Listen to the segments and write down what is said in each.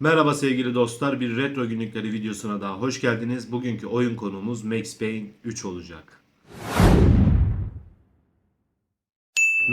Merhaba sevgili dostlar, bir retro günlükleri videosuna daha hoş geldiniz. Bugünkü oyun konuğumuz Max Payne 3 olacak.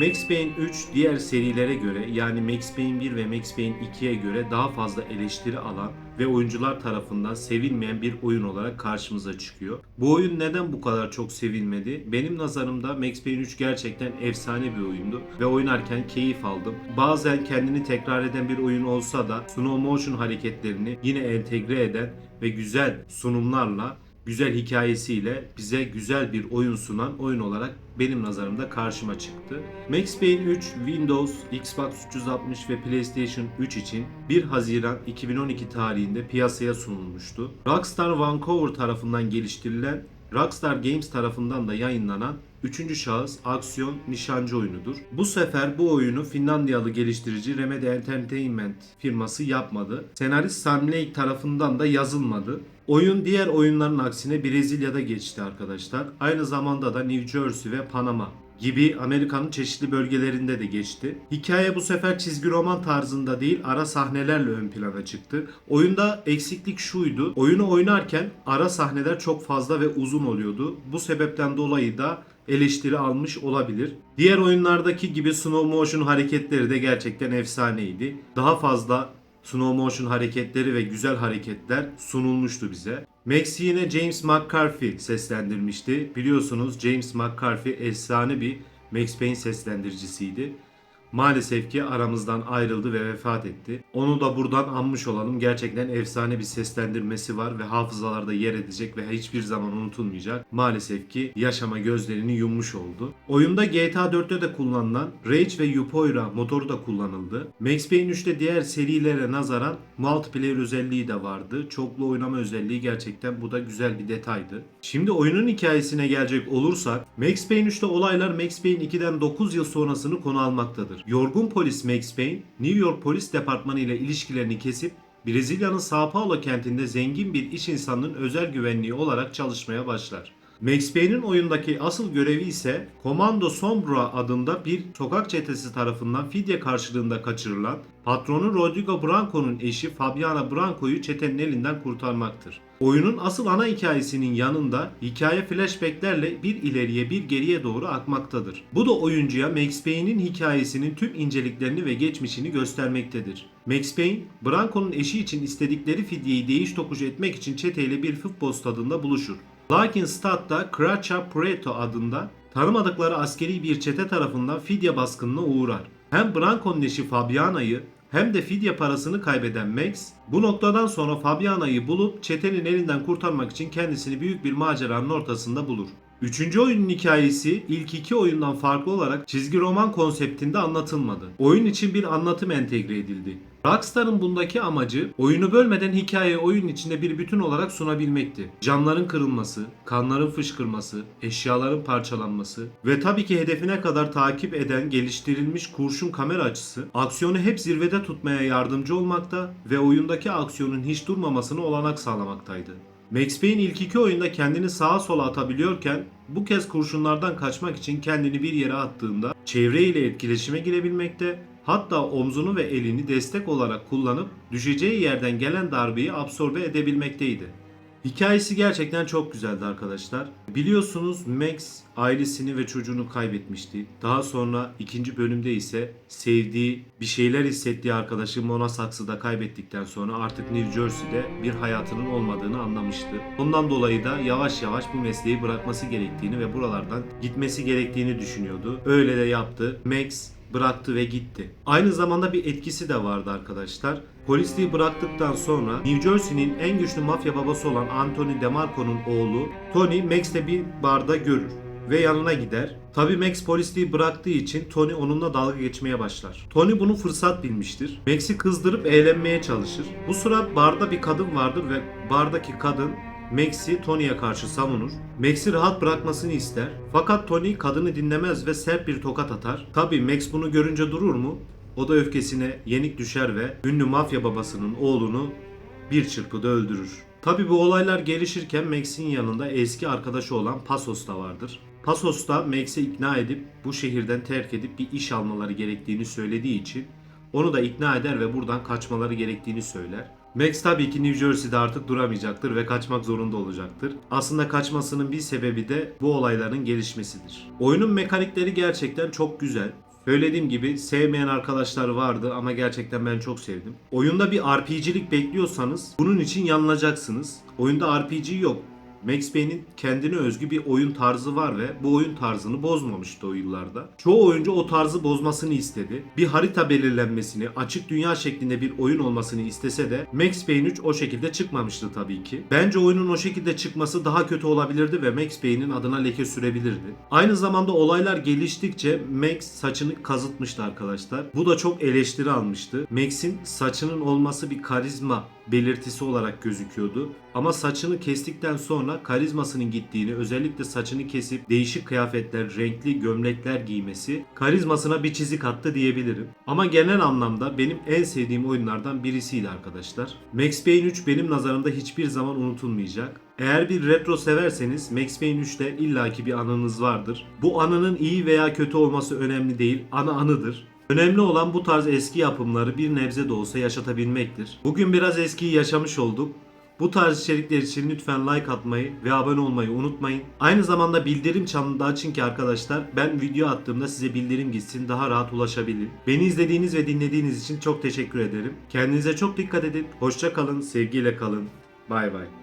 Max Payne 3 diğer serilere göre yani Max Payne 1 ve Max Payne 2'ye göre daha fazla eleştiri alan ve oyuncular tarafından sevilmeyen bir oyun olarak karşımıza çıkıyor. Bu oyun neden bu kadar çok sevilmedi? Benim nazarımda Max Payne 3 gerçekten efsane bir oyundu ve oynarken keyif aldım. Bazen kendini tekrar eden bir oyun olsa da slow motion hareketlerini yine entegre eden ve güzel sunumlarla güzel hikayesiyle bize güzel bir oyun sunan oyun olarak benim nazarımda karşıma çıktı. Max Payne 3 Windows, Xbox 360 ve PlayStation 3 için 1 Haziran 2012 tarihinde piyasaya sunulmuştu. Rockstar Vancouver tarafından geliştirilen Rockstar Games tarafından da yayınlanan Üçüncü şahıs aksiyon nişancı oyunudur. Bu sefer bu oyunu Finlandiyalı geliştirici Remedy Entertainment firması yapmadı. Senarist Sam Lake tarafından da yazılmadı. Oyun diğer oyunların aksine Brezilya'da geçti arkadaşlar. Aynı zamanda da New Jersey ve Panama gibi Amerika'nın çeşitli bölgelerinde de geçti. Hikaye bu sefer çizgi roman tarzında değil ara sahnelerle ön plana çıktı. Oyunda eksiklik şuydu. Oyunu oynarken ara sahneler çok fazla ve uzun oluyordu. Bu sebepten dolayı da eleştiri almış olabilir. Diğer oyunlardaki gibi slow motion hareketleri de gerçekten efsaneydi. Daha fazla slow motion hareketleri ve güzel hareketler sunulmuştu bize. Max'i James McCarthy seslendirmişti. Biliyorsunuz James McCarthy efsane bir Max Payne seslendiricisiydi. Maalesef ki aramızdan ayrıldı ve vefat etti. Onu da buradan anmış olalım. Gerçekten efsane bir seslendirmesi var ve hafızalarda yer edecek ve hiçbir zaman unutulmayacak. Maalesef ki yaşama gözlerini yummuş oldu. Oyunda GTA 4'te de kullanılan Rage ve Yupoira motoru da kullanıldı. Max Payne 3'te diğer serilere nazaran multiplayer özelliği de vardı. Çoklu oynama özelliği gerçekten bu da güzel bir detaydı. Şimdi oyunun hikayesine gelecek olursak Max Payne 3'te olaylar Max Payne 2'den 9 yıl sonrasını konu almaktadır. Yorgun polis Max Payne, New York Polis Departmanı ile ilişkilerini kesip Brezilya'nın Sao Paulo kentinde zengin bir iş insanının özel güvenliği olarak çalışmaya başlar. Max Payne'in oyundaki asıl görevi ise Komando Sombra adında bir sokak çetesi tarafından fidye karşılığında kaçırılan patronu Rodrigo Branco'nun eşi Fabiana Branco'yu çetenin elinden kurtarmaktır. Oyunun asıl ana hikayesinin yanında hikaye flashbacklerle bir ileriye bir geriye doğru akmaktadır. Bu da oyuncuya Max Payne'in hikayesinin tüm inceliklerini ve geçmişini göstermektedir. Max Payne, Branco'nun eşi için istedikleri fidyeyi değiş tokuş etmek için çeteyle bir futbol stadında buluşur. Lakin stadda Cracha Preto adında tanımadıkları askeri bir çete tarafından fidye baskınına uğrar. Hem Branco'nun eşi Fabiana'yı hem de fidye parasını kaybeden Max bu noktadan sonra Fabiana'yı bulup çetenin elinden kurtarmak için kendisini büyük bir maceranın ortasında bulur. Üçüncü oyunun hikayesi ilk iki oyundan farklı olarak çizgi roman konseptinde anlatılmadı. Oyun için bir anlatım entegre edildi. Rockstar'ın bundaki amacı oyunu bölmeden hikayeyi oyun içinde bir bütün olarak sunabilmekti. Canların kırılması, kanların fışkırması, eşyaların parçalanması ve tabii ki hedefine kadar takip eden geliştirilmiş kurşun kamera açısı aksiyonu hep zirvede tutmaya yardımcı olmakta ve oyundaki aksiyonun hiç durmamasını olanak sağlamaktaydı. Max Payne ilk iki oyunda kendini sağa sola atabiliyorken bu kez kurşunlardan kaçmak için kendini bir yere attığında çevreyle etkileşime girebilmekte hatta omzunu ve elini destek olarak kullanıp düşeceği yerden gelen darbeyi absorbe edebilmekteydi. Hikayesi gerçekten çok güzeldi arkadaşlar. Biliyorsunuz Max ailesini ve çocuğunu kaybetmişti. Daha sonra ikinci bölümde ise sevdiği, bir şeyler hissettiği arkadaşı Mona Saks'ı da kaybettikten sonra artık New Jersey'de bir hayatının olmadığını anlamıştı. Ondan dolayı da yavaş yavaş bu mesleği bırakması gerektiğini ve buralardan gitmesi gerektiğini düşünüyordu. Öyle de yaptı. Max bıraktı ve gitti. Aynı zamanda bir etkisi de vardı arkadaşlar. Polisliği bıraktıktan sonra New Jersey'nin en güçlü mafya babası olan Anthony DeMarco'nun oğlu Tony Max'le bir barda görür ve yanına gider. Tabi Max polisliği bıraktığı için Tony onunla dalga geçmeye başlar. Tony bunu fırsat bilmiştir. Max'i kızdırıp eğlenmeye çalışır. Bu sıra barda bir kadın vardır ve bardaki kadın Max'i Tony'ye karşı savunur. Max'i rahat bırakmasını ister. Fakat Tony kadını dinlemez ve sert bir tokat atar. Tabi Max bunu görünce durur mu? O da öfkesine yenik düşer ve ünlü mafya babasının oğlunu bir çırpıda öldürür. Tabi bu olaylar gelişirken Max'in yanında eski arkadaşı olan Pasos da vardır. Pasos da Max'i ikna edip bu şehirden terk edip bir iş almaları gerektiğini söylediği için onu da ikna eder ve buradan kaçmaları gerektiğini söyler. Max tabii ki New Jersey'de artık duramayacaktır ve kaçmak zorunda olacaktır. Aslında kaçmasının bir sebebi de bu olayların gelişmesidir. Oyunun mekanikleri gerçekten çok güzel. Söylediğim gibi sevmeyen arkadaşlar vardı ama gerçekten ben çok sevdim. Oyunda bir RPG'lik bekliyorsanız bunun için yanılacaksınız. Oyunda RPG yok. Max Payne'in kendine özgü bir oyun tarzı var ve bu oyun tarzını bozmamıştı o yıllarda. Çoğu oyuncu o tarzı bozmasını istedi. Bir harita belirlenmesini, açık dünya şeklinde bir oyun olmasını istese de Max Payne 3 o şekilde çıkmamıştı tabii ki. Bence oyunun o şekilde çıkması daha kötü olabilirdi ve Max Payne'in adına leke sürebilirdi. Aynı zamanda olaylar geliştikçe Max saçını kazıtmıştı arkadaşlar. Bu da çok eleştiri almıştı. Max'in saçının olması bir karizma belirtisi olarak gözüküyordu. Ama saçını kestikten sonra karizmasının gittiğini, özellikle saçını kesip değişik kıyafetler, renkli gömlekler giymesi karizmasına bir çizik attı diyebilirim. Ama genel anlamda benim en sevdiğim oyunlardan birisiydi arkadaşlar. Max Payne 3 benim nazarımda hiçbir zaman unutulmayacak. Eğer bir retro severseniz Max Payne 3'te illaki bir anınız vardır. Bu anının iyi veya kötü olması önemli değil, ana anıdır. Önemli olan bu tarz eski yapımları bir nebze de olsa yaşatabilmektir. Bugün biraz eskiyi yaşamış olduk. Bu tarz içerikler için lütfen like atmayı ve abone olmayı unutmayın. Aynı zamanda bildirim çanını da açın ki arkadaşlar ben video attığımda size bildirim gitsin daha rahat ulaşabilin. Beni izlediğiniz ve dinlediğiniz için çok teşekkür ederim. Kendinize çok dikkat edin. Hoşça kalın, sevgiyle kalın. Bay bay.